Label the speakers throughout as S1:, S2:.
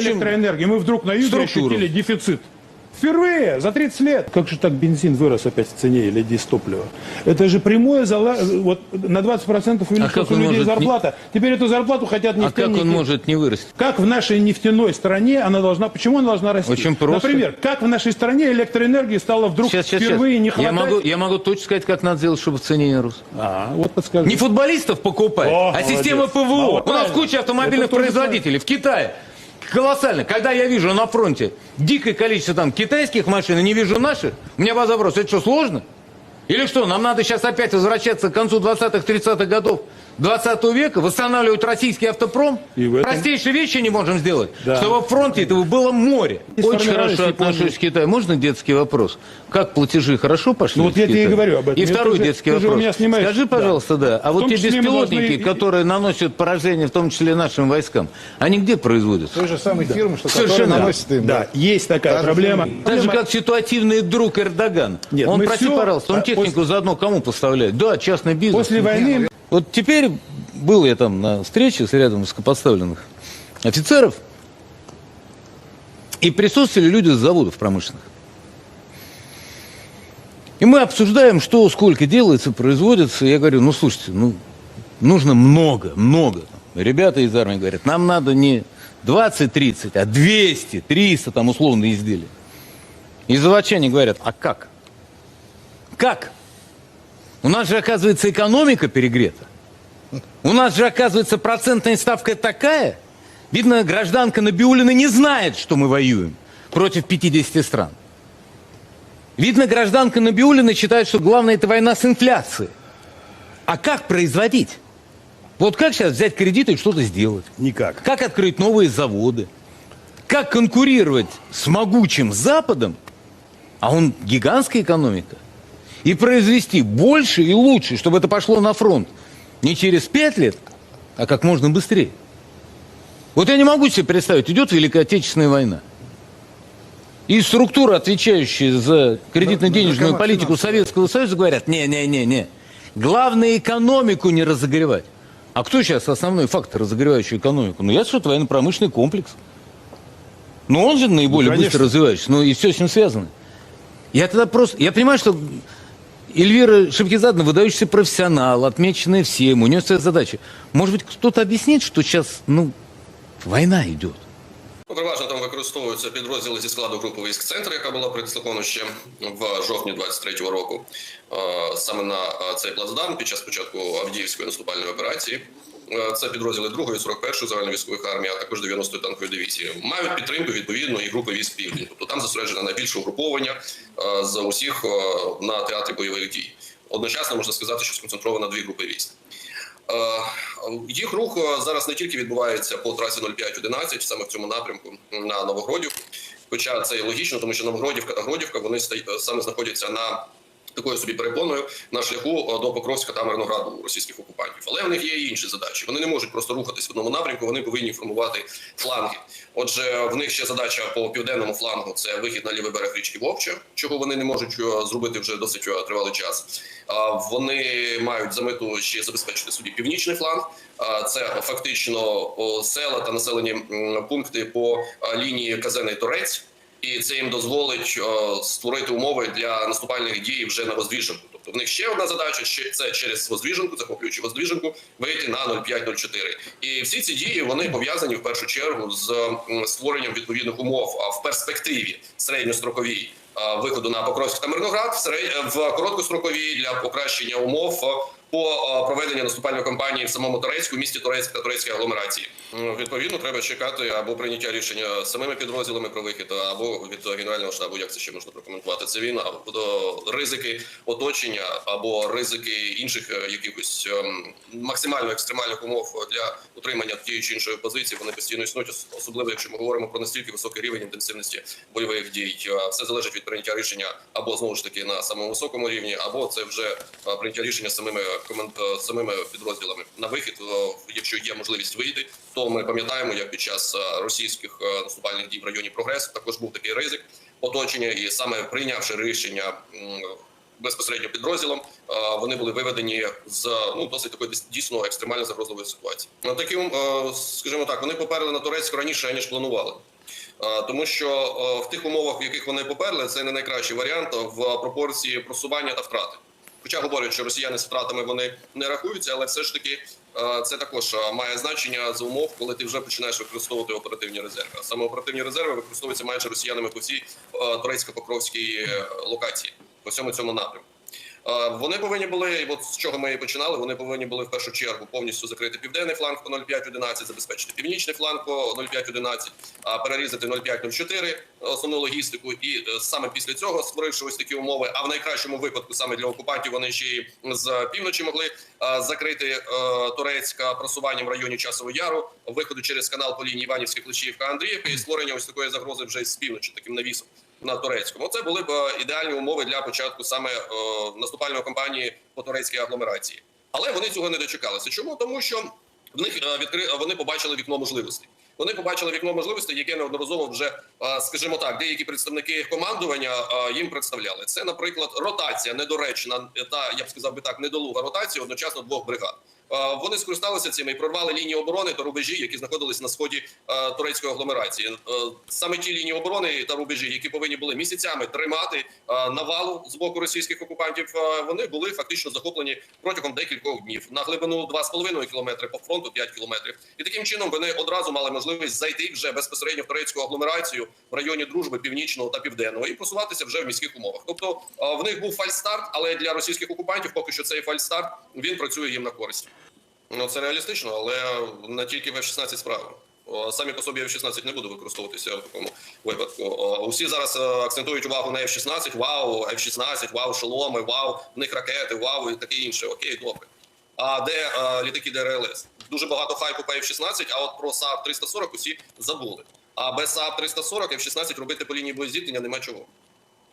S1: электроэнергии. Мы вдруг на юге
S2: структуру.
S1: ощутили дефицит. Впервые за 30 лет. Как же так бензин вырос опять в цене или дистопливо? Это же прямое зала... Вот на 20% увеличилась
S2: как
S1: у людей
S2: может не-
S1: зарплата. Теперь эту зарплату хотят
S2: А как
S1: нефтяники.
S2: он может не вырасти?
S1: Как в нашей нефтяной стране она должна... Почему она должна расти?
S2: Очень просто.
S1: Например, как в нашей стране электроэнергии стало вдруг
S2: Сейчас, сейчас,
S1: впервые
S2: сейчас.
S1: не
S2: Я
S1: хватать?
S2: могу, я могу точно сказать, как надо сделать, чтобы в цене не рос.
S1: А, вот подскажи.
S2: Не футболистов покупать,
S1: О,
S2: а
S1: молодец.
S2: система
S1: А
S2: ПВО.
S1: вот
S2: У нас куча автомобильных производителей в Китае. Колоссально. Когда я вижу на фронте дикое количество там китайских машин и не вижу наших, у меня вопрос, это что, сложно? Или что, нам надо сейчас опять возвращаться к концу 20-х, 30-х годов 20 века, восстанавливать российский автопром?
S1: И в этом-
S2: Простейшие вещи не можем сделать,
S1: Да.
S2: чтобы в фронте этого было море.
S1: И
S2: Очень хорошо отношусь к Китаю. Можно детский вопрос? Как платежи хорошо пошли?
S1: Ну вот
S2: в
S1: я тебе и говорю об этом.
S2: И
S1: Это
S2: второй
S1: же-
S2: детский
S1: ты же у
S2: вопрос.
S1: меня снимаешь-
S2: Скажи,
S1: да.
S2: пожалуйста, да. А
S1: В
S2: вот те беспилотники,
S1: должны-
S2: которые наносят поражение, в том числе нашим войскам, они где производятся?
S3: той же самой фирмы, что
S2: Совершенно.
S3: наносит им.
S1: Да, есть такая
S3: Та же
S1: проблема.
S2: Так же, как ситуативный друг Эрдоган.
S1: Нет,
S2: он, прости,
S1: всё-
S2: пожалуйста, он
S1: а,
S2: технику
S1: после-
S2: заодно кому поставляет? Да, частный бизнес.
S1: После войны
S2: Вот теперь был я там на встрече с рядом высокопоставленных офицеров, и присутствовали люди с заводов промышленных. И мы обсуждаем, что, сколько делается, производится. Я говорю, ну, слушайте, ну, нужно много, много. Ребята из армии говорят, нам надо не 20-30, а 200, 300 там условно изделия. И заводчане говорят, а как? Как? У нас же, оказывается, экономика перегрета. У нас же, оказывается, процентная ставка такая. Видно, гражданка Набиулина не знает, что мы воюем против 50 стран. Видно, гражданка Набиулина считает, что главное это война с инфляцией. А как производить? Вот как сейчас взять кредиты и что-то сделать?
S1: никак.
S2: Как открыть новые заводы? Как конкурировать с могучим Западом, а он гигантская экономика, и произвести больше и лучше, чтобы это пошло на фронт не через пять лет, а как можно быстрее. Вот я не могу себе представить, идет Великая Отечественная война. И структуры, отвечающие за кредитно-денежную
S3: наркоман-
S2: политику
S3: финансовая.
S2: Советского Союза, говорят, не-не-не-не, главное экономику не разогревать. А кто сейчас основной фактор, разогревающий экономику? Ну, я что-то военно-промышленный комплекс. Но он же наиболее
S1: Ну, конечно.
S2: быстро развивающийся, ну и все с ним связано. Я тогда просто, я понимаю, что Эльвира Шевкизадна выдающийся профессионал, отмеченная всем, у нее своя задача. Может быть, кто-то объяснит, что сейчас, ну, война идет.
S4: Ну, Переважно там використовуються підрозділи зі складу групи військ центр, яка була придислокована ще в жовтні 23-го року. Е, Саме на е, цей плацдарм під час початку Авдіївської наступальної операції. Е, Це підрозділи 2-ї, 41-ї загальновійськових армії, а також 90-ї танкової дивізії. Мають підтримку відповідно і групи військ південь. Тобто там зосереджено найбільше угруповання е, з усіх е, на театрі бойових дій. Одночасно можна сказати, що сконцентровано дві групи військ. Їх рух зараз не тільки відбувається по трасі 0511, саме в цьому напрямку на Новогродів. Хоча це і логічно, тому що Новогродівка та Гродівка вони саме знаходяться на такою собі перепоною на шляху е, до Покровська та Мирнограду російських окупантів. Але в них є і інші задачі. Вони не можуть просто рухатись в одному напрямку, вони повинні формувати фланги. Отже, в них ще задача по південному флангу це вихід на лівий берег річки Вовче, чого вони не можуть е, зробити вже досить е, тривалий час. Вони мають за мету ще забезпечити собі північний фланг. Це фактично села та населені пункти по лінії Казений Торець. І це їм дозволить створити умови для наступальних дій вже на Воздвіженку. Тобто в них ще одна задача ще це через Воздвіженку, захоплюючи Воздвіженку, вийти на 0,5-0,4. І всі ці дії вони пов'язані в першу чергу з створенням відповідних умов в перспективі середньостроковій виходу на Покровськ та Мирноград, серед- в короткостроковій для покращення умов. По е, проведенню наступальної кампанії в самому Торецьку, в місті Торецьк та Торецькій агломерації відповідно треба чекати або прийняття рішення самими підрозділами про вихід, або від генерального штабу, як це ще можна прокоментувати. Це війна або ризики оточення, або ризики інших е, якихось ем, максимально екстремальних умов для утримання тієї чи іншої позиції. Вони постійно існують, особливо якщо ми говоримо про настільки високий рівень інтенсивності бойових дій. Е, Все залежить від прийняття рішення або знову ж таки на самому високому рівні, або це вже прийняття рішення самими самими підрозділами на вихід. е, Якщо є можливість вийти, то ми пам'ятаємо, як під час е, російських е, наступальних дій в районі прогресу також був такий ризик оточення, і саме прийнявши рішення безпосередньо підрозділом. е, Вони були виведені з ну досить такої дійсно екстремально загрозливої ситуації. Ну, Таким, е, скажімо так, вони поперли на Турецьку раніше ніж планували. Е, Тому що е, в тих умовах, в яких вони поперли, це не найкращий варіант в пропорції просування та втрати. Хоча говорять, що росіяни з втратами вони не рахуються, але все ж таки е, це також е, має значення за умов, коли ти вже починаєш використовувати оперативні резерви. Саме оперативні резерви використовуються майже росіянами по всій е, турецько-покровській локації, по всьому цьому напрямку. Е, Вони повинні були, і от з чого ми і починали, вони повинні були в першу чергу повністю закрити південний фланг по 0,511, забезпечити північний фланг по 0,511, а перерізати 0,504 основну логістику. І е, саме після цього, створивши ось такі умови, а в найкращому випадку саме для окупантів вони ще й з півночі могли е, закрити е, Турецька просуванням в районі Часового Яру, виходу через канал по лінії Іванівська Клещіївка Андріївка і створення ось такої загрози вже з півночі, таким навісом на турецькому. Це були б е, ідеальні умови для початку саме е, наступальної кампанії по турецькій агломерації. Але вони цього не дочекалися. Чому? Тому що в них е, відкри... вони побачили вікно можливостей. Вони побачили вікно можливостей, яке неодноразово вже, скажімо так, деякі представники командування їм представляли. Це, наприклад, ротація недоречна та я б сказав би так, недолуга ротація одночасно двох бригад. Е, Вони скористалися цим і прорвали лінії оборони та рубежі, які знаходились на сході е, турецької агломерації. Е, Саме ті лінії оборони та рубежі, які повинні були місяцями тримати навалу з боку російських окупантів, вони були фактично захоплені протягом декількох днів на глибину 2,5 кілометри по фронту 5 кілометрів. І таким чином вони одразу мали можливість зайти вже безпосередньо в турецьку агломерацію в районі дружби північного та південного і просуватися вже в міських умовах. Тобто в них був фальстарт, але для російських окупантів поки що цей фальстарт він працює їм на користь. Ну це реалістично, але не тільки в F-16 справа. Самі по собі F-16 не буде використовуватися в такому випадку. Усі зараз е, акцентують увагу на F-16, вау, F-16, вау, шоломи, вау, в них ракети, вау і таке інше. Окей, добре. А де е, літаки ДРЛС? Дуже багато хайпу по F-16, а от про САП 340 усі забули. А без САП 340 F-16 робити по лінії боєзіткнення нема чого.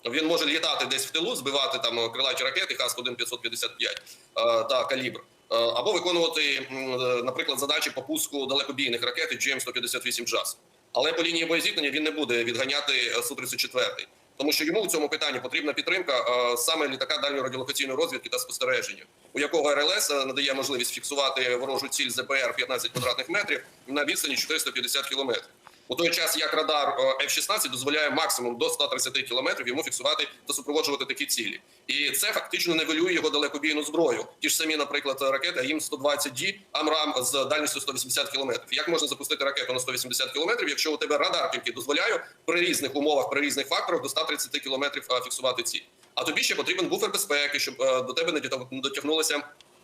S4: Він може літати десь в тилу, збивати там крилаті ракети ХАС-1 555 е, та калібр. Е, Або виконувати, е, наприклад, задачі по пуску далекобійних ракет GM-158 JAS. Але по лінії боєзіткнення він не буде відганяти е, Су-34. Тому що йому в цьому питанні потрібна підтримка саме літака дальньої радіолокаційної розвідки та спостереження, у якого РЛС надає можливість фіксувати ворожу ціль ЗПР 15 квадратних метрів на відстані 450 кілометрів. У той час як радар е, F-16 дозволяє максимум до 130 кілометрів йому фіксувати та супроводжувати такі цілі, і це фактично нивелює його далекобійну зброю. Ті ж самі, наприклад, ракети АІМ 120 d Амрам з дальністю 180 кілометрів. Як можна запустити ракету на 180 кілометрів, якщо у тебе радар тільки дозволяє при різних умовах, при різних факторах до 130 кілометрів е, фіксувати ціль? А тобі ще потрібен буфер безпеки, щоб е, до тебе не дотягнулися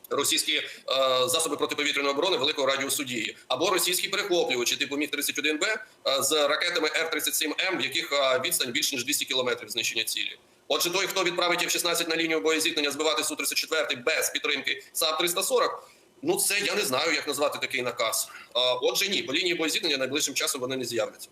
S4: російські е, засоби протиповітряної оборони великого радіусу дії, або російські перехоплювачі типу Міг 31 Б е, з ракетами Р-37М, в яких е, відстань більш ніж 200 кілометрів знищення цілі. Отже, той, хто відправить F-16 на лінію боєзіткнення збивати Су-34 без підтримки САП-340, ну це я не знаю, як назвати такий наказ. Е, Отже, ні, по лінії боєзіткнення найближчим часом вони не з'являться.